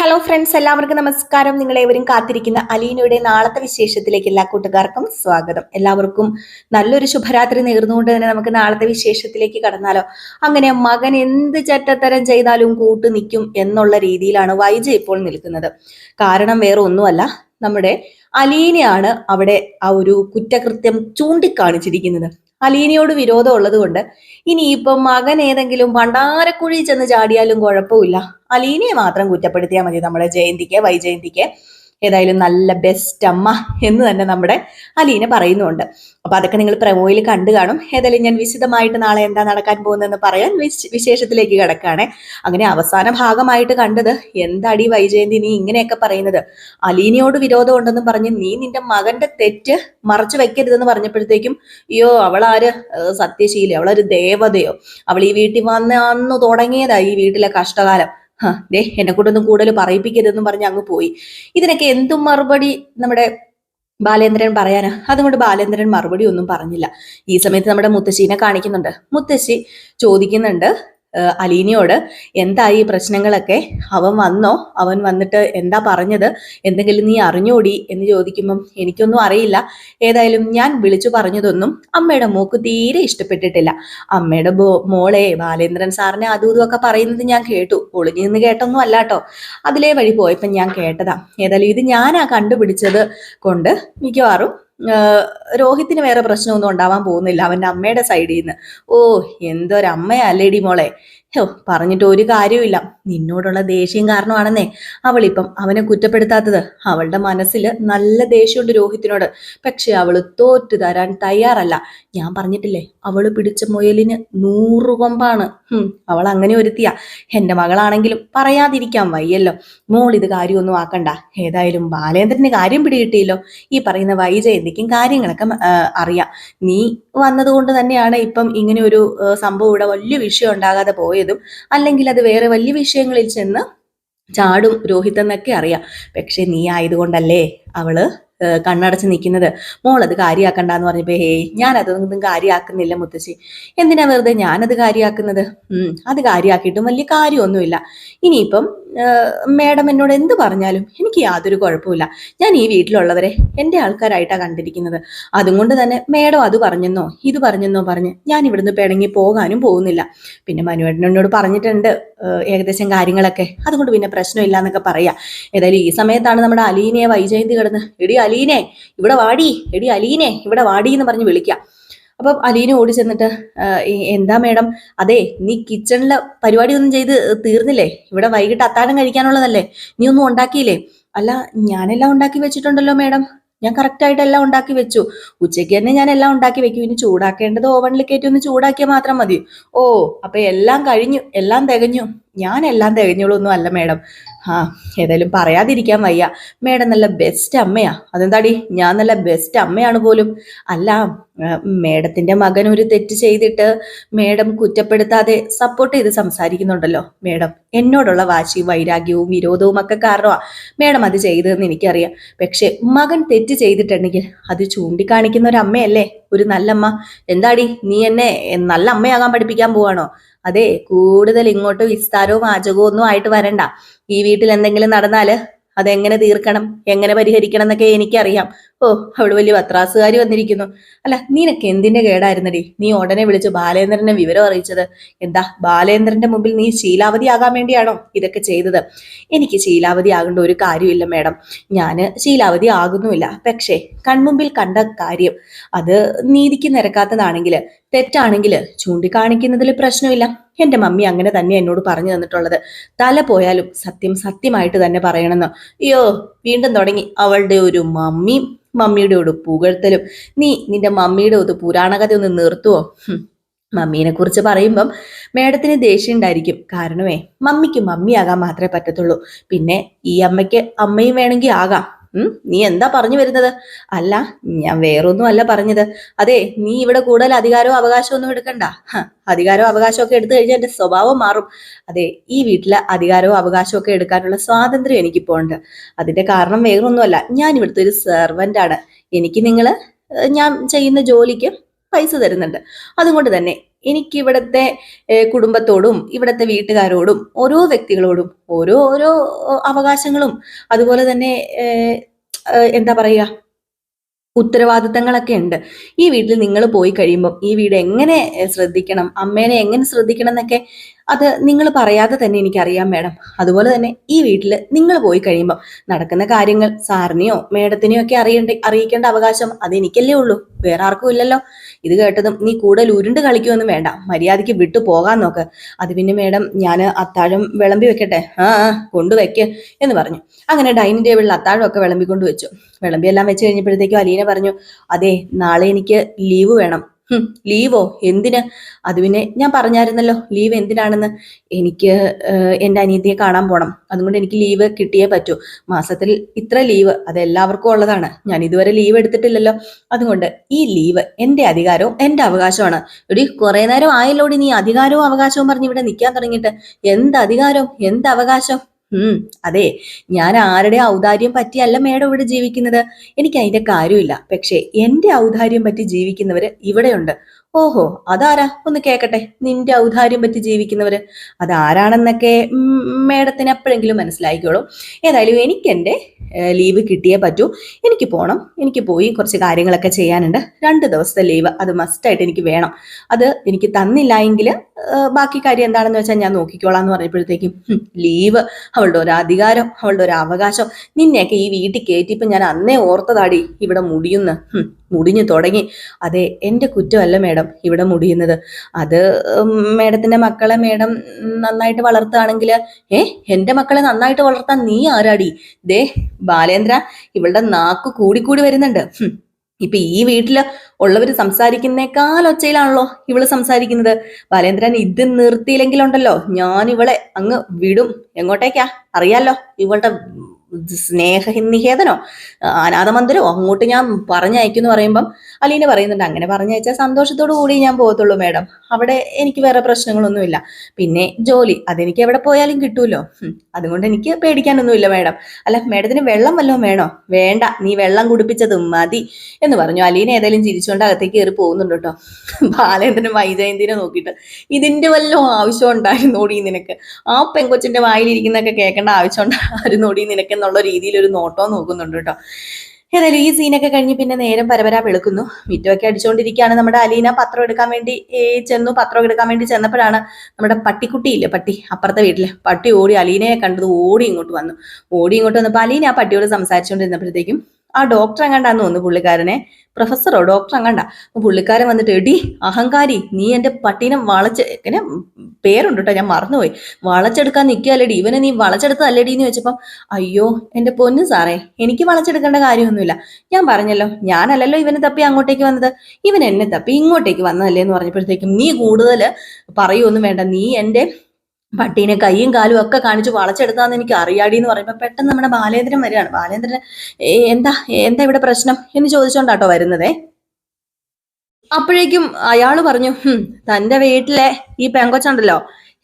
Hello friends എല്ലാവർക്കും നമസ്കാരം. നിങ്ങളേവരും കാത്തിരിക്കുന്ന അലീനയുടെ നാളത്തെ വിശേഷത്തിലേക്ക് എല്ലാ കൂട്ടുകാർക്കും സ്വാഗതം. എല്ലാവർക്കും നല്ലൊരു ശുഭരാത്രി നേർന്നുകൊണ്ട് തന്നെ നമുക്ക് നാളത്തെ വിശേഷത്തിലേക്ക് കടന്നാലോ? അങ്ങനെ മകൻ എന്ത് ചറ്റത്തരം ചെയ്താലും കൂട്ടു നിൽക്കും എന്നുള്ള രീതിയിലാണ് വൈജ ഇപ്പോൾ നിൽക്കുന്നത്. കാരണം വേറെ ഒന്നുമല്ല നമ്മുടെ അലീനയാണ് അവിടെ ആ ഒരു കുറ്റകൃത്യം ചൂണ്ടിക്കാണിച്ചിരിക്കുന്നത്. അലീനയോട് വിരോധം ഉള്ളത് കൊണ്ട് ഇനിയിപ്പം മകൻ ഏതെങ്കിലും ഭണ്ഡാരക്കുഴി ചെന്ന് ചാടിയാലും കുഴപ്പമില്ല. അലീനയെ മാത്രം കുറ്റപ്പെടുത്തിയാൽ മതി നമ്മുടെ ജയന്തിക്ക് വൈജയന്തിക്ക്. ഏതായാലും നല്ല ബെസ്റ്റ് അമ്മ എന്ന് തന്നെ നമ്മുടെ അലീന പറയുന്നുണ്ട്. അപ്പൊ അതൊക്കെ നിങ്ങൾ പ്രമോയിൽ കണ്ടു കാണും. ഏതായാലും ഞാൻ വിശദമായിട്ട് നാളെ എന്താ നടക്കാൻ പോകുന്നതെന്ന് പറയാൻ വിശേഷത്തിലേക്ക് കിടക്കുകയാണ് അങ്ങനെ അവസാന ഭാഗമായിട്ട് കണ്ടത് എന്താടി വൈജയന്തി നീ ഇങ്ങനെയൊക്കെ പറയുന്നത്? അലീനയോട് വിരോധം ഉണ്ടെന്നും പറഞ്ഞ് നീ നിന്റെ മകന്റെ തെറ്റ് മറച്ചു വെക്കരുതെന്ന് പറഞ്ഞപ്പോഴത്തേക്കും അയ്യോ അവളാര് സത്യശീലി അവളൊരു ദേവതയോ? അവൾ ഈ വീട്ടിൽ വന്ന അന്ന് തുടങ്ങിയതാ ഈ വീട്ടിലെ കഷ്ടകാലം. ഹ, ദേ എന്നെ കൊണ്ടൊന്നും കൂടുതൽ പറയിപ്പിക്കരുതെന്നും പറഞ്ഞ് അങ്ങ് പോയി. ഇതിനൊക്കെ എന്തും മറുപടി നമ്മുടെ ബാലേന്ദ്രൻ പറയാനാ? അതുകൊണ്ട് ബാലേന്ദ്രൻ മറുപടി ഒന്നും പറഞ്ഞില്ല. ഈ സമയത്ത് നമ്മുടെ മുത്തശ്ശീനെ കാണിക്കുന്നുണ്ട്. മുത്തശ്ശി ചോദിക്കുന്നുണ്ട് അലീനയോട് എന്തായി ഈ പ്രശ്നങ്ങളൊക്കെ? അവൻ വന്നോ? അവൻ വന്നിട്ട് എന്താ പറഞ്ഞത്? എന്തെങ്കിലും നീ അറിഞ്ഞോടി? എന്ന് ചോദിക്കുമ്പം എനിക്കൊന്നും അറിയില്ല. ഏതായാലും ഞാൻ വിളിച്ചു പറഞ്ഞതൊന്നും അമ്മയുടെ മോക്ക് തീരെ ഇഷ്ടപ്പെട്ടിട്ടില്ല. അമ്മയുടെ മോളെ ബാലേന്ദ്രൻ സാറിനെ അതും ഇതും ഒക്കെ പറയുന്നത് ഞാൻ കേട്ടു. ഒളിഞ്ഞു നിന്ന് കേട്ടൊന്നും അല്ല കേട്ടോ അതിലേ വഴി പോയപ്പോൾ ഞാൻ കേട്ടതാ. ഏതായാലും ഇത് ഞാനാ കണ്ടുപിടിച്ചത് കൊണ്ട് മിക്കവാറും രോഹിത്തിന് വേറെ പ്രശ്നമൊന്നും ഉണ്ടാവാൻ പോകുന്നില്ല അവന്റെ അമ്മയുടെ സൈഡിൽ നിന്ന് ഓ എന്തൊരമ്മയല്ലേടി മോളെ. ഹോ പറഞ്ഞിട്ട് ഒരു കാര്യവുമില്ല. നിന്നോടുള്ള ദേഷ്യം കാരണമാണെന്നേ. അവളിപ്പം അവനെ കുറ്റപ്പെടുത്താത്തത്. അവളുടെ മനസ്സിൽ നല്ല ദേഷ്യമുണ്ട് രോഹിത്തിനോട്. പക്ഷെ അവൾ തോറ്റു തരാൻ തയ്യാറല്ല. ഞാൻ പറഞ്ഞിട്ടില്ലേ അവൾ പിടിച്ച മുയലിന് നൂറു കൊമ്പാണ്. അവൾ അങ്ങനെ ഒരുത്തിയ. എന്റെ മകളാണെങ്കിലും പറയാതിരിക്കാൻ വയ്യല്ലോ. മോൾ ഇത് കാര്യമൊന്നും ആക്കണ്ട. ഏതായാലും ബാലേന്ദ്രന് കാര്യം പിടികിട്ടിയല്ലോ. ഈ പറയുന്ന വൈജയന്തിക്കും കാര്യങ്ങളൊക്കെ അറിയാം. നീ വന്നതുകൊണ്ട് തന്നെയാണ് ഇപ്പം ഇങ്ങനെ ഒരു സംഭവം ഇവിടെ വലിയ വിഷയം ഉണ്ടാകാതെ പോയതും. അല്ലെങ്കിൽ അത് വേറെ വലിയ വിഷയങ്ങളിൽ ചെന്ന് ചാടും രോഹിത് എന്നൊക്കെ അറിയാം. പക്ഷെ നീ ആയതുകൊണ്ടല്ലേ അവൾ കണ്ണടച്ച് നിൽക്കുന്നത്. മോൾ അത് കാര്യമാക്കണ്ടെന്ന് പറഞ്ഞപ്പോ ഹേയ് ഞാൻ അതൊന്നും കാര്യമാക്കുന്നില്ല മുത്തശ്ശി. എന്തിനാ വെറുതെ ഞാനത് കാര്യമാക്കുന്നത് അത് കാര്യമാക്കിയിട്ടും വലിയ കാര്യമൊന്നുമില്ല. ഇനിയിപ്പം മേഡം എന്നോട് എന്ത് പറഞ്ഞാലും എനിക്ക് യാതൊരു കുഴപ്പമില്ല ഞാൻ ഈ വീട്ടിലുള്ളവരെ എന്റെ ആൾക്കാരായിട്ടാണ് കണ്ടിരിക്കുന്നത്. അതുകൊണ്ട് തന്നെ മേഡം അത് പറഞ്ഞെന്നോ ഇത് പറഞ്ഞെന്നോ പറഞ്ഞ് ഞാൻ ഇവിടുന്ന് പിണങ്ങി പോകാനും പോകുന്നില്ല. പിന്നെ മനുവേട്ടനോട് പറഞ്ഞിട്ടുണ്ട് ഏകദേശം കാര്യങ്ങളൊക്കെ. അതുകൊണ്ട് പിന്നെ പ്രശ്നമില്ല എന്നൊക്കെ പറയാം. ഏതായാലും ഈ സമയത്താണ് നമ്മുടെ അലീനയെ വൈജയന്തി കിടന്ന് എടി അലീനെ ഇവിടെ വാടി. എടി അലീനെ ഇവിടെ വാടി എന്ന് പറഞ്ഞ് വിളിക്കുക അപ്പം അലീന ഓടി ചെന്നിട്ട് എന്താ മേഡം? അതെ നീ കിച്ചണിലെ പരിപാടി ഒന്നും ചെയ്ത് തീർന്നില്ലേ? ഇവിടെ വൈകിട്ട് അത്താഴം കഴിക്കാനുള്ളതല്ലേ? നീ ഒന്നും ഉണ്ടാക്കിയില്ലേ? അല്ല ഞാനെല്ലാം ഉണ്ടാക്കി വെച്ചിട്ടുണ്ടല്ലോ മേഡം. ഞാൻ കറക്റ്റ് ആയിട്ട് എല്ലാം ഉണ്ടാക്കി വെച്ചു. ഉച്ചയ്ക്ക് തന്നെ ഞാൻ എല്ലാം ഉണ്ടാക്കി വെക്കും. ഇനി ചൂടാക്കേണ്ടത് ഓവനിൽ കയറ്റി ഒന്ന് ചൂടാക്കിയാൽ മാത്രം മതി. ഓ അപ്പൊ എല്ലാം കഴിഞ്ഞു. എല്ലാം തികഞ്ഞു. ഞാൻ എല്ലാം തികഞ്ഞോളൊന്നും അല്ല മേഡം. ആ ഏതായാലും പറയാതിരിക്കാൻ വയ്യ. മേഡം നല്ല ബെസ്റ്റ് അമ്മയാ. അതെന്താടി? ഞാൻ നല്ല ബെസ്റ്റ് അമ്മയാണ് പോലും. അല്ല മേഡത്തിന്റെ മകൻ ഒരു തെറ്റ് ചെയ്തിട്ട് മേഡം കുറ്റപ്പെടുത്താതെ സപ്പോർട്ട് ചെയ്ത് സംസാരിക്കുന്നുണ്ടല്ലോ മേഡം. എന്നോടുള്ള വാശി വൈരാഗ്യവും വിരോധവും ഒക്കെ കാരണമാണ് മേഡം അത് ചെയ്തതെന്ന് എനിക്കറിയാം. പക്ഷെ മകൻ തെറ്റ് ചെയ്തിട്ടുണ്ടെങ്കിൽ അത് ചൂണ്ടിക്കാണിക്കുന്ന ഒരു അമ്മയല്ലേ? ഒരു നല്ലമ്മ. എന്താടി? നീ എന്നെ നല്ല അമ്മയാകാൻ പഠിപ്പിക്കാൻ പോവാണോ? അതെ കൂടുതൽ ഇങ്ങോട്ട് വിസ്താരവും വാചകവും ഒന്നും ആയിട്ട് വരണ്ട. ഈ വീട്ടിൽ എന്തെങ്കിലും നടന്നാൽ അതെങ്ങനെ തീർക്കണം? എങ്ങനെ പരിഹരിക്കണം എന്നൊക്കെ എനിക്കറിയാം. ഓ അവിടെ വലിയ പത്രാസുകാരി വന്നിരിക്കുന്നു. അല്ല നീനൊക്കെ എന്തിന്റെ കേടായിരുന്നടി? നീ ഉടനെ വിളിച്ച് ബാലേന്ദ്രനെ വിവരം അറിയിച്ചത്. എന്താ ബാലേന്ദ്രന്റെ മുമ്പിൽ നീ ശീലാവതി ആകാൻ വേണ്ടിയാണോ ഇതൊക്കെ ചെയ്തത്? എനിക്ക് ശീലാവതി ആകേണ്ട ഒരു കാര്യമില്ല മേഡം. ഞാൻ ശീലാവതി ആകുന്നുമില്ല പക്ഷേ കൺമുമ്പിൽ കണ്ട കാര്യം. അത് നീതിക്ക് നിരക്കാത്തതാണെങ്കിൽ തെറ്റാണെങ്കിൽ ചൂണ്ടിക്കാണിക്കുന്നതിൽ പ്രശ്നമില്ല. എന്റെ മമ്മി അങ്ങനെ തന്നെ എന്നോട് പറഞ്ഞു തന്നിട്ടുള്ളത്. തല പോയാലും സത്യം സത്യമായിട്ട് തന്നെ പറയണമെന്ന്. അയ്യോ വീണ്ടും തുടങ്ങി. അവളുടെ ഒരു മമ്മിയും മമ്മിയുടെ ഒരു പുകഴ്ത്തലും. നീ നിന്റെ മമ്മിയുടെ ഒരു പുരാണകഥ ഒന്ന് നിർത്തുവോ. മമ്മീനെ കുറിച്ച് പറയുമ്പം മേഡത്തിന് ദേഷ്യം ഉണ്ടായിരിക്കും. കാരണമേ മമ്മിക്ക് മമ്മിയാകാൻ മാത്രമേ പറ്റത്തുള്ളൂ. പിന്നെ ഈ അമ്മയ്ക്ക് അമ്മയും വേണമെങ്കിൽ ആകാം. നീ എന്താ പറഞ്ഞു വരുന്നത്? അല്ല ഞാൻ വേറൊന്നും അല്ല പറഞ്ഞത്. അതെ നീ ഇവിടെ കൂടുതൽ അധികാരവും അവകാശവും ഒന്നും എടുക്കണ്ട. അധികാരവും അവകാശവും ഒക്കെ എടുത്തു കഴിഞ്ഞാൽ എന്റെ സ്വഭാവം മാറും. അതെ ഈ വീട്ടിലെ അധികാരവും അവകാശവും ഒക്കെ എടുക്കാനുള്ള സ്വാതന്ത്ര്യം എനിക്കിപ്പോ ഉണ്ട്. അതിന്റെ കാരണം വേറൊന്നുമല്ല ഞാൻ ഇവിടുത്തെ ഒരു സെർവന്റ് ആണ്. എനിക്ക് നിങ്ങൾ ഞാൻ ചെയ്യുന്ന ജോലിക്ക് പൈസ തരുന്നുണ്ട്. അതുകൊണ്ട് തന്നെ എനിക്ക് ഇവിടുത്തെ കുടുംബത്തോടും ഇവിടുത്തെ വീട്ടുകാരോടും ഓരോ വ്യക്തികളോടും ഓരോ ഓരോ അവകാശങ്ങളും അതുപോലെ തന്നെ എന്താ പറയുക ഉത്തരവാദിത്തങ്ങളൊക്കെ ഉണ്ട്. ഈ വീട്ടിൽ നിങ്ങൾ പോയി കഴിയുമ്പോൾ ഈ വീട് എങ്ങനെ ശ്രദ്ധിക്കണം അമ്മേനെ എങ്ങനെ ശ്രദ്ധിക്കണം എന്നൊക്കെ അത് നിങ്ങൾ പറയാതെ തന്നെ എനിക്കറിയാം മേഡം. അതുപോലെ തന്നെ ഈ വീട്ടിൽ നിങ്ങൾ പോയി കഴിയുമ്പോൾ നടക്കുന്ന കാര്യങ്ങൾ സാറിനെയോ മേഡത്തിനെയോ ഒക്കെ അറിയണ്ട അറിയിക്കേണ്ട അവകാശം അത് എനിക്കല്ലേ ഉള്ളൂ. വേറെ ആർക്കും ഇല്ലല്ലോ. ഇത് കേട്ടതും നീ കൂടുതൽ ഉരുണ്ട് കളിക്കുമെന്നും വേണ്ട. മര്യാദയ്ക്ക് വിട്ടു പോകാൻ നോക്ക്. അത് പിന്നെ മേഡം ഞാൻ അത്താഴം വിളമ്പി വെക്കട്ടെ. ആ കൊണ്ടുവയ്ക്ക് എന്ന് പറഞ്ഞു. അങ്ങനെ ഡൈനിങ് ടേബിളിൽ അത്താഴം ഒക്കെ വിളമ്പിക്കൊണ്ട് വെച്ചു. വിളമ്പിയെല്ലാം വെച്ച് കഴിഞ്ഞപ്പോഴത്തേക്കും അലീന പറഞ്ഞു അതെ നാളെ എനിക്ക് ലീവ് വേണം. "ഹും, ലീവോ? എന്തിന്? അത് പിന്നെ ഞാൻ പറഞ്ഞായിരുന്നല്ലോ ലീവ് എന്തിനാണെന്ന്. എനിക്ക് എന്റെ അനിയത്തിയെ കാണാൻ പോണം. അതുകൊണ്ട് എനിക്ക് ലീവ് കിട്ടിയേ പറ്റൂ. മാസത്തിൽ ഇത്ര ലീവ് അത് എല്ലാവർക്കും ഉള്ളതാണ്. ഞാൻ ഇതുവരെ ലീവ് എടുത്തിട്ടില്ലല്ലോ. അതുകൊണ്ട് ഈ ലീവ് എന്റെ അധികാരവും എന്റെ അവകാശമാണ് എടി കുറേ നേരം ആയല്ലോടി നീ അധികാരവും അവകാശവും പറഞ്ഞ് ഇവിടെ നിൽക്കാൻ തുടങ്ങിയിട്ട്. എന്ത് അധികാരവും എന്ത് അവകാശം? ഉം അതെ. ഞാൻ ആരുടെ ഔദാര്യം പറ്റിയല്ല മേഡം ഇവിടെ ജീവിക്കുന്നത്. എനിക്ക് അതിന്റെ കാര്യമില്ല. പക്ഷേ എന്റെ ഔദാര്യം പറ്റി ജീവിക്കുന്നവര് ഇവിടെയുണ്ട്. ഓഹോ അതാരാ? ഒന്ന് കേക്കട്ടെ. നിന്റെ ഔദാര്യം പറ്റി ജീവിക്കുന്നവര്. അതാരാണെന്നൊക്കെ മേഡത്തിന് എപ്പോഴെങ്കിലും മനസ്സിലായിക്കോളും. ഏതായാലും എനിക്ക് എന്റെ ലീവ് കിട്ടിയേ പറ്റൂ. എനിക്ക് പോകണം എനിക്ക് പോയി കുറച്ച് കാര്യങ്ങളൊക്കെ ചെയ്യാനുണ്ട്. രണ്ട് ദിവസത്തെ ലീവ് അത് മസ്റ്റായിട്ട് എനിക്ക് വേണം. അത് എനിക്ക് തന്നില്ല എങ്കിൽ ബാക്കി കാര്യം എന്താണെന്ന് വെച്ചാൽ ഞാൻ നോക്കിക്കോളാം എന്ന് പറഞ്ഞപ്പോഴത്തേക്കും ലീവ് അവളുടെ ഒരു അധികാരം അവളുടെ ഒരു അവകാശം. നിന്നെയൊക്കെ ഈ വീട്ടിൽ കയറ്റിയപ്പോൾ ഞാൻ അന്നേ ഓർത്തതാടി ഇവിടെ മുടിയുന്ന. മുടിഞ്ഞു തുടങ്ങി. അതെ എന്റെ കുറ്റമല്ല മേഡം ഇവിടെ മുടിയുന്നത്. അത് മേഡത്തിന്റെ മക്കളെ മേഡം നന്നായിട്ട് വളർത്തുകയാണെങ്കിൽ ഏ എന്റെ മക്കളെ നന്നായിട്ട് വളർത്താൻ നീ ആരാടി? ദേ ബാലേന്ദ്ര ഇവളുടെ നാക്ക് കൂടിക്കൂടി വരുന്നുണ്ട്. ഇപ്പൊ ഈ വീട്ടിൽ ഉള്ളവർ സംസാരിക്കുന്നേക്കാൾ ഒച്ചയിലാണല്ലോ ഇവൾ സംസാരിക്കുന്നത്. ബാലേന്ദ്രൻ ഇത് നിർത്തിയില്ലെങ്കിലുണ്ടല്ലോ. ഞാൻ ഇവളെ അങ്ങ് വിടും. എങ്ങോട്ടേക്കാ? അറിയാലോ ഇവളുടെ സ്നേഹനികേതനോ അനാഥമന്ദിരോ അങ്ങോട്ട് ഞാൻ പറഞ്ഞയക്കുന്നു പറയുമ്പം അലീന പറയുന്നുണ്ട് അങ്ങനെ പറഞ്ഞയച്ചാൽ സന്തോഷത്തോടു കൂടി ഞാൻ പോകത്തുള്ളൂ മേഡം. അവിടെ എനിക്ക് വേറെ പ്രശ്നങ്ങളൊന്നുമില്ല. പിന്നെ ജോലി അതെനിക്ക് എവിടെ പോയാലും കിട്ടുമല്ലോ അതുകൊണ്ട് എനിക്ക് പേടിക്കാനൊന്നുമില്ല മേഡം. അല്ല മേഡത്തിന് വെള്ളം വല്ലതും വേണോ? വേണ്ട നീ വെള്ളം കുടിപ്പിച്ചത് മതി എന്ന് പറഞ്ഞു. അലീന ഏതായാലും ചിരിച്ചുകൊണ്ട് അകത്തേക്ക് കയറി പോകുന്നുണ്ട് കേട്ടോ. ബാലേന്ദ്രനും വൈജയന്തിനെ നോക്കിയിട്ട് ഇതിന്റെ വല്ലതും ആവശ്യം ഉണ്ടായിരുന്നോടി നിനക്ക്. ആ പെങ്കൊച്ചിന്റെ വായിലിരിക്കുന്നൊക്കെ കേൾക്കേണ്ട ആവശ്യം ഉണ്ടായിരുന്നോടി നിനക്ക്. എന്നുള്ള രീതിയിൽ ഒരു നോട്ടോ നോക്കുന്നുണ്ട് കേട്ടോ. ഏതായാലും ഈ സീനൊക്കെ കഴിഞ്ഞ് പിന്നെ നേരം പരപരാ വെളുക്കുന്നു. മിറ്റമൊക്കെ അടിച്ചുകൊണ്ടിരിക്കുകയാണ് നമ്മുടെ അലീന. പത്രം എടുക്കാൻ വേണ്ടി ചെന്നു. പത്രം എടുക്കാൻ വേണ്ടി ചെന്നപ്പോഴാണ് നമ്മുടെ പട്ടിക്കുട്ടിയില്ലേ പട്ടി അപ്പുറത്തെ വീട്ടിലെ പട്ടി ഓടി അലീനയെ കണ്ടത് ഓടി ഇങ്ങോട്ട് വന്നു. ഓടി ഇങ്ങോട്ട് വന്നപ്പോൾ അലീന ആ പട്ടിയോട് സംസാരിച്ചുകൊണ്ടിരുന്നപ്പോഴത്തേക്കും ആ ഡോക്ടർ എങ്ങാണ്ടാന്ന് തോന്നുന്നു പുള്ളിക്കാരനെ? പ്രൊഫസറോ ഡോക്ടർ എങ്ങാണ്ട? പുള്ളിക്കാരൻ വന്നിട്ട് എടി അഹങ്കാരി നീ എന്റെ പട്ടീനെ വളച്ച് ഇങ്ങനെ പേരുണ്ട് കേട്ടോ ഞാൻ മറന്നുപോയി. വളച്ചെടുക്കാൻ നിൽക്കുകയല്ലേടി ഇവനെ നീ വളച്ചെടുത്തതല്ലേടി എന്ന് ചോദിച്ചപ്പം അയ്യോ എന്റെ പൊന്നു സാറേ എനിക്ക് വളച്ചെടുക്കേണ്ട കാര്യമൊന്നുമില്ല. ഞാൻ പറഞ്ഞല്ലോ ഞാനല്ലല്ലോ ഇവനെ തപ്പി അങ്ങോട്ടേക്ക് വന്നത്. ഇവൻ എന്നെ തപ്പി ഇങ്ങോട്ടേക്ക് വന്നതല്ലേ എന്ന് പറഞ്ഞപ്പോഴത്തേക്കും നീ കൂടുതൽ പറയുമൊന്നും വേണ്ട നീ എന്റെ പട്ടീനെ കൈയും കാലും ഒക്കെ കാണിച്ച് വളച്ചെടുത്താന്ന് എനിക്ക് അറിയാടി എന്ന് പറയുമ്പോൾ പെട്ടെന്ന് നമ്മുടെ ബാലേന്ദ്രൻ വരികയാണ്. ബാലേന്ദ്രൻ എന്താ എന്താ ഇവിടെ പ്രശ്നം എന്ന് ചോദിച്ചോണ്ടാട്ടോ വരുന്നതേ. അപ്പോഴേക്കും അയാൾ പറഞ്ഞു തന്റെ വീട്ടിലെ ഈ പെങ്കൊച്ചുണ്ടല്ലോ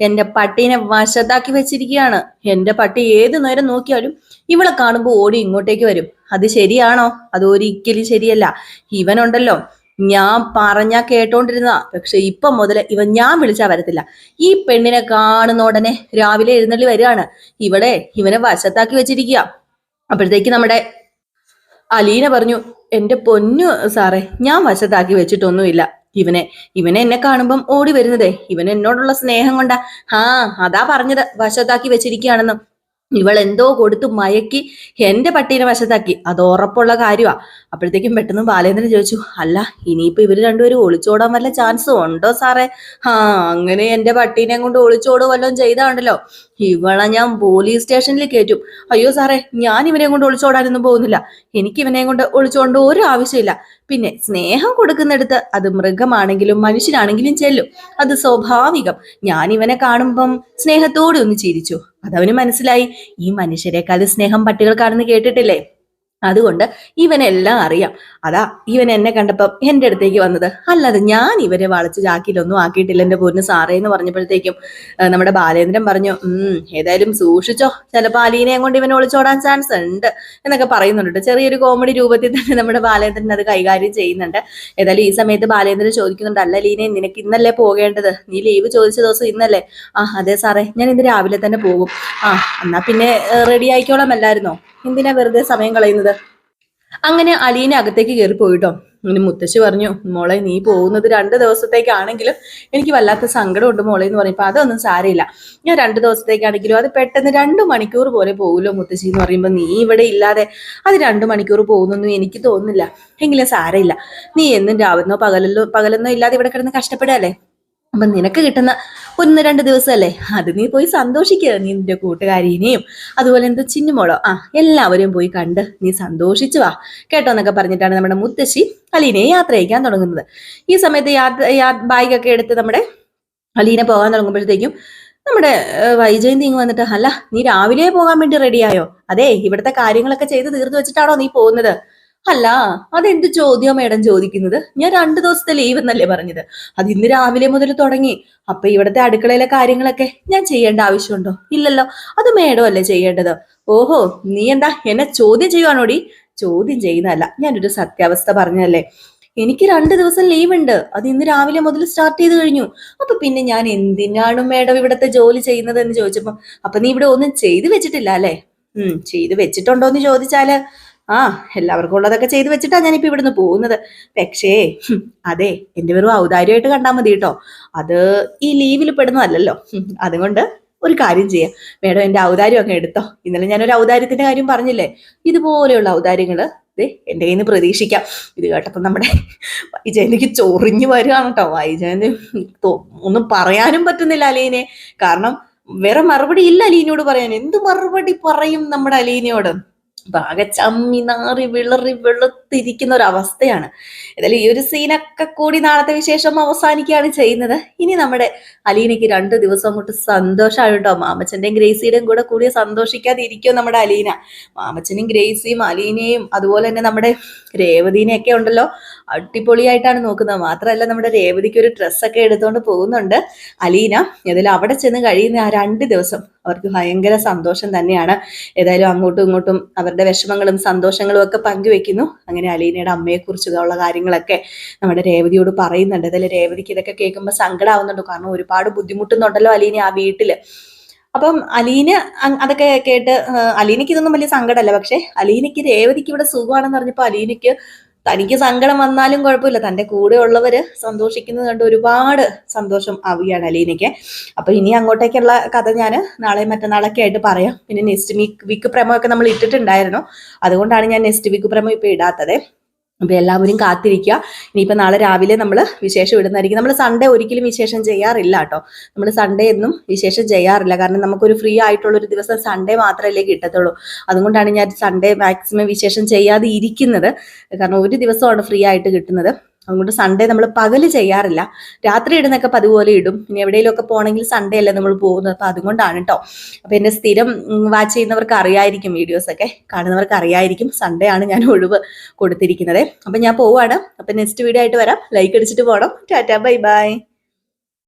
എന്റെ പട്ടീനെ വശത്താക്കി വെച്ചിരിക്കുകയാണ്. എന്റെ പട്ടി ഏത് നേരം നോക്കിയാലും ഇവളെ കാണുമ്പോൾ ഓടി ഇങ്ങോട്ടേക്ക് വരും. അത് ശരിയാണോ? അത് ഒരിക്കലും ശരിയല്ല. ഇവനുണ്ടല്ലോ ഞാൻ പറഞ്ഞാ കേട്ടോണ്ടിരുന്ന പക്ഷെ ഇപ്പം മുതൽ ഇവൻ ഞാൻ വിളിച്ചാ വരത്തില്ല. ഈ പെണ്ണിനെ കാണുന്ന ഉടനെ രാവിലെ എഴുന്നള്ളി വരികയാണ്. ഇവിടെ ഇവനെ വശത്താക്കി വെച്ചിരിക്കുക. അപ്പോഴത്തേക്ക് നമ്മുടെ അലീന പറഞ്ഞു എന്റെ പൊന്നു സാറേ ഞാൻ വശത്താക്കി വെച്ചിട്ടൊന്നുമില്ല. ഇവനെ ഇവനെ എന്നെ കാണുമ്പം ഓടി വരുന്നതേ. ഇവൻ എന്നോടുള്ള സ്നേഹം കൊണ്ടാ. ആ അതാ പറഞ്ഞത്. വശത്താക്കി വെച്ചിരിക്കുകയാണെന്ന്. ഇവൾ എന്തോ കൊടുത്തു മയക്കി എന്റെ പട്ടീനെ വശത്താക്കി. അത് ഉറപ്പുള്ള കാര്യമാ അപ്പോഴത്തേക്കും പെട്ടെന്ന് ബാലേന്ദ്രൻ ചോദിച്ചു അല്ല ഇനിയിപ്പോ ഇവർ രണ്ടുപേരും ഒളിച്ചോടാൻ വല്ല ചാൻസ് ഉണ്ടോ സാറേ? ആ അങ്ങനെ എന്റെ പട്ടീനെ കൊണ്ട് ഒളിച്ചോടോ വല്ലതും ചെയ്താണ്ടല്ലോ. ഇവളെ ഞാൻ പോലീസ് സ്റ്റേഷനിൽ കയറ്റും. അയ്യോ സാറേ ഞാൻ ഇവനെ കൊണ്ട് ഒളിച്ചോടാനൊന്നും പോകുന്നില്ല. എനിക്ക് ഇവനെ കൊണ്ട് ഒളിച്ചോണ്ട് ഒരു ആവശ്യമില്ല. പിന്നെ സ്നേഹം കൊടുക്കുന്നിടത്ത് അത് മൃഗമാണെങ്കിലും മനുഷ്യനാണെങ്കിലും ചെല്ലും. അത് സ്വാഭാവികം. ഞാൻ ഇവനെ കാണുമ്പം സ്നേഹത്തോടെ ഒന്ന് ചിരിച്ചു. അതവന് മനസ്സിലായി. ഈ മനുഷ്യരെക്കാൾ സ്നേഹം പട്ടികൾക്കാണെന്ന് കേട്ടിട്ടില്ലേ? അതുകൊണ്ട് ഇവനെല്ലാം അറിയാം. അതാ ഇവൻ എന്നെ കണ്ടപ്പം എന്റെ അടുത്തേക്ക് വന്നത്. അല്ലാതെ ഞാൻ ഇവരെ വളച്ച് ചാക്കിയിലൊന്നും ആക്കിയിട്ടില്ല എന്റെ പൊന്ന് സാറേ എന്ന് പറഞ്ഞപ്പോഴത്തേക്കും നമ്മുടെ ബാലേന്ദ്രൻ പറഞ്ഞു ഏതായാലും സൂക്ഷിച്ചോ. ചിലപ്പോൾ അലീനയും കൊണ്ട് ഇവനെ ഒളിച്ചോടാൻ ചാൻസ് ഉണ്ട് എന്നൊക്കെ പറയുന്നുണ്ട്. ചെറിയൊരു കോമഡി രൂപത്തിൽ തന്നെ നമ്മുടെ ബാലേന്ദ്രൻ അത് കൈകാര്യം ചെയ്യുന്നുണ്ട്. ഏതായാലും ഈ സമയത്ത് ബാലേന്ദ്രൻ ചോദിക്കുന്നുണ്ട് അല്ല ലീനെ നിനക്ക് ഇന്നല്ലേ പോകേണ്ടത്? നീ ലീവ് ചോദിച്ച ദിവസം ഇന്നല്ലേ? ആ അതെ സാറേ ഞാൻ ഇന്ന് രാവിലെ തന്നെ പോകും. ആ എന്നാ പിന്നെ റെഡി ആയിക്കോളാം അല്ലായിരുന്നോ എന്തിനാ വെറുതെ സമയം കളയുന്നത്? അങ്ങനെ അലീന അകത്തേക്ക് കയറി പോയിട്ടോ. അങ്ങനെ മുത്തശ്ശി പറഞ്ഞു മോളെ നീ പോകുന്നത് രണ്ട് ദിവസത്തേക്കാണെങ്കിലും എനിക്ക് വല്ലാത്ത സങ്കടമുണ്ട് മോളെ എന്ന് പറഞ്ഞപ്പോൾ അതൊന്നും സാരമില്ല. ഞാൻ രണ്ട് ദിവസത്തേക്കാണെങ്കിലും അത് പെട്ടെന്ന് രണ്ട് മണിക്കൂർ പോലെ പോകുമല്ലോ മുത്തശ്ശി എന്ന് പറയുമ്പോൾ നീ ഇവിടെ ഇല്ലാതെ അത് രണ്ട് മണിക്കൂർ പോകുന്നൊന്നും എനിക്ക് തോന്നുന്നില്ല. എങ്കിലും സാരമില്ല. നീ എന്നും രാവിലെന്നോ പകലല്ലോ പകലെന്നോ ഇല്ലാതെ ഇവിടെ കിടന്ന് കഷ്ടപ്പെടുകയല്ലേ? അപ്പം നിനക്ക് കിട്ടുന്ന ഒന്ന് രണ്ട് ദിവസമല്ലേ അത് നീ പോയി സന്തോഷിക്കുക നീ നിന്റെ കൂട്ടുകാരിനെയും അതുപോലെ എന്താ ചിന്നുമോളോ ആ എല്ലാവരെയും പോയി കണ്ട് നീ സന്തോഷിച്ചു വാ. കേട്ടോ എന്നൊക്കെ പറഞ്ഞിട്ടാണ് നമ്മുടെ മുത്തശ്ശി അലീനയെ യാത്ര അയക്കാൻ തുടങ്ങുന്നത്. ഈ സമയത്ത് യാത്ര ബാഗൊക്കെ എടുത്ത് നമ്മുടെ അലീന പോകാൻ തുടങ്ങുമ്പോഴത്തേക്കും നമ്മുടെ വൈജയന്തി ഇങ്ങ് വന്നിട്ട് അല്ല നീ രാവിലെ പോകാൻ വേണ്ടി റെഡിയായോ അതെ ഇവിടുത്തെ കാര്യങ്ങളൊക്കെ ചെയ്ത് തീർത്ത് വെച്ചിട്ടാണോ നീ പോകുന്നത്? അല്ല അതെന്ത് ചോദ്യം മേഡം ചോദിക്കുന്നത്? ഞാൻ രണ്ടു ദിവസത്തെ ലീവ് എന്നല്ലേ പറഞ്ഞത്. അത് ഇന്ന് രാവിലെ മുതൽ തുടങ്ങി. അപ്പൊ ഇവിടുത്തെ അടുക്കളയിലെ കാര്യങ്ങളൊക്കെ ഞാൻ ചെയ്യേണ്ട ആവശ്യമുണ്ടോ? ഇല്ലല്ലോ അത് മേഡം അല്ലേ ചെയ്യേണ്ടത്. ഓഹോ നീ എന്താ എന്നെ ചോദ്യം ചെയ്യുവാണോടി? ചോദ്യം ചെയ്യുന്നതല്ല ഞാനൊരു സത്യാവസ്ഥ പറഞ്ഞതല്ലേ. എനിക്ക് രണ്ട് ദിവസം ലീവ് ഉണ്ട്. അത് ഇന്ന് രാവിലെ മുതൽ സ്റ്റാർട്ട് ചെയ്ത് കഴിഞ്ഞു. അപ്പൊ പിന്നെ ഞാൻ എന്തിനാണ് മേഡം ഇവിടുത്തെ ജോലി ചെയ്യുന്നത് എന്ന് ചോദിച്ചപ്പോ അപ്പൊ നീ ഇവിടെ ഒന്നും ചെയ്തു വെച്ചിട്ടില്ല അല്ലേ? ഉം ചെയ്തു വെച്ചിട്ടുണ്ടോ എന്ന് ചോദിച്ചാൽ ആ എല്ലാവർക്കും ഉള്ളതൊക്കെ ചെയ്തു വെച്ചിട്ടാ ഞാനിപ്പോ ഇവിടുന്ന് പോകുന്നത്. പക്ഷേ അതെ എന്റെ വെറും ഔദാര്യമായിട്ട് കണ്ടാൽ മതി കേട്ടോ. അത് ഈ ലീവിൽ പെടുന്നതല്ലല്ലോ. അതുകൊണ്ട് ഒരു കാര്യം ചെയ്യാം. മേഡം എന്റെ ഔദാര്യം അങ്ങ് എടുത്തോ. ഇന്നലെ ഞാനൊരു ഔദാര്യത്തിന്റെ കാര്യം പറഞ്ഞില്ലേ? ഇതുപോലെയുള്ള ഔദാര്യങ്ങൾ ദേ കയ്യിൽ നിന്ന് പ്രതീക്ഷിക്കാം. ഇത് കേട്ടപ്പോൾ നമ്മുടെ വൈജയന്തിക്ക് ചൊറിഞ്ഞു വരികയാണ് കേട്ടോ. വൈജയന്തി ഒന്നും പറയാനും പറ്റുന്നില്ല അലീനെ. കാരണം വേറെ മറുപടി ഇല്ല അലീനയോട് പറയാൻ. എന്ത് മറുപടി പറയും നമ്മുടെ അലീനയോട്? ആകെ ചമ്മി നാറി വിളറി വെളുത്തിരിക്കുന്ന ഒരു അവസ്ഥയാണ്. ഏതായാലും ഈ ഒരു സീനൊക്കെ കൂടി നാളത്തെ വിശേഷം അവസാനിക്കുകയാണ് ചെയ്യുന്നത്. ഇനി നമ്മുടെ അലീനയ്ക്ക് രണ്ട് ദിവസം അങ്ങോട്ട് സന്തോഷമാണ് കേട്ടോ മാമച്ചന്റെയും ഗ്രേസിയുടെയും കൂടെ കൂടി സന്തോഷിക്കാതെ ഇരിക്കും നമ്മുടെ അലീന? മാമച്ചനും ഗ്രേസിയും അലീനയും അതുപോലെ തന്നെ നമ്മുടെ രേവതീനെയൊക്കെ ഉണ്ടല്ലോ. അടിപൊളിയായിട്ടാണ് നോക്കുന്നത്. മാത്രമല്ല നമ്മുടെ രേവതിക്ക് ഒരു ഡ്രസ്സൊക്കെ എടുത്തുകൊണ്ട് പോകുന്നുണ്ട് അലീന. ഏതായാലും അവിടെ ചെന്ന് കഴിയുന്ന ആ രണ്ട് ദിവസം അവർക്ക് ഭയങ്കര സന്തോഷം തന്നെയാണ്. ഏതായാലും അങ്ങോട്ടും ഇങ്ങോട്ടും അവരുടെ വിഷമങ്ങളും സന്തോഷങ്ങളും ഒക്കെ പങ്കുവെക്കുന്നു. അങ്ങനെ അലീനയുടെ അമ്മയെക്കുറിച്ചുള്ള കാര്യങ്ങളൊക്കെ നമ്മുടെ രേവതിയോട് പറയുന്നുണ്ട്. ഏതായാലും രേവതിക്ക് ഇതൊക്കെ കേൾക്കുമ്പോൾ സങ്കടമാവുന്നുണ്ട് കാരണം ഒരുപാട് ബുദ്ധിമുട്ടുന്നുണ്ടല്ലോ അലീന ആ വീട്ടിൽ അപ്പം അലീന അതൊക്കെ കേട്ട് അലീനയ്ക്ക് ഇതൊന്നും വലിയ സങ്കടമല്ല. പക്ഷെ അലീനയ്ക്ക് രേവതിക്ക് ഇവിടെ സുഖമാണെന്ന് പറഞ്ഞപ്പോൾ അലീനയ്ക്ക് തനിക്ക് സങ്കടം വന്നാലും കുഴപ്പമില്ല. തന്റെ കൂടെ ഉള്ളവര് സന്തോഷിക്കുന്നത് കണ്ട് ഒരുപാട് സന്തോഷം ആവുകയാണ് അലീനയ്ക്ക്. അപ്പോൾ ഇനി അങ്ങോട്ടേക്കുള്ള കഥ ഞാൻ നാളെ മറ്റന്നാളൊക്കെ ആയിട്ട് പറയാം. പിന്നെ നെക്സ്റ്റ് വീക്ക് വീക്ക് പ്രമോ ഒക്കെ നമ്മൾ ഇട്ടിട്ടുണ്ടായിരുന്നു. അതുകൊണ്ടാണ് ഞാൻ നെക്സ്റ്റ് വീക്ക് പ്രമോ ഇപ്പൊ ഇടാത്തത്. അപ്പൊ എല്ലാവരും കാത്തിരിക്കുക. ഇനിയിപ്പോൾ നാളെ രാവിലെ നമ്മൾ വിശേഷം ഇടുന്നതായിരിക്കും. നമ്മൾ സൺഡേ ഒരിക്കലും വിശേഷം ചെയ്യാറില്ല കേട്ടോ. നമ്മൾ സൺഡേ എന്നും വിശേഷം ചെയ്യാറില്ല. കാരണം നമുക്കൊരു ഫ്രീ ആയിട്ടുള്ള ഒരു ദിവസം സൺഡേ മാത്രമല്ലേ കിട്ടത്തുള്ളൂ. അതുകൊണ്ടാണ് ഞാൻ സൺഡേ മാക്സിമം വിശേഷം ചെയ്യാതെ ഇരിക്കുന്നത് കാരണം ഒരു ദിവസമാണ് ഫ്രീ ആയിട്ട് കിട്ടുന്നത്. അതുകൊണ്ട് സൺഡേ നമ്മൾ പകൽ ചെയ്യാറില്ല. രാത്രി ഇടുന്നൊക്കെ പതുപോലെ ഇടും. ഇനി എവിടെയെങ്കിലുമൊക്കെ പോകണമെങ്കിൽ സൺഡേ അല്ലേ നമ്മൾ പോകുന്നത്. അപ്പോൾ അതുകൊണ്ടാണ് കേട്ടോ അപ്പോൾ എന്നെ സ്ഥിരം വാച്ച് ചെയ്യുന്നവർക്ക് അറിയായിരിക്കും വീഡിയോസൊക്കെ കാണുന്നവർക്ക് അറിയായിരിക്കും സൺഡേ ആണ് ഞാൻ ഒഴിവ് കൊടുത്തിരിക്കുന്നത്. അപ്പം ഞാൻ പോവാണ്. അപ്പം നെക്സ്റ്റ് വീഡിയോ ആയിട്ട് വരാം. ലൈക്ക് അടിച്ചിട്ട് പോകണം ടാറ്റാ ബൈ ബൈ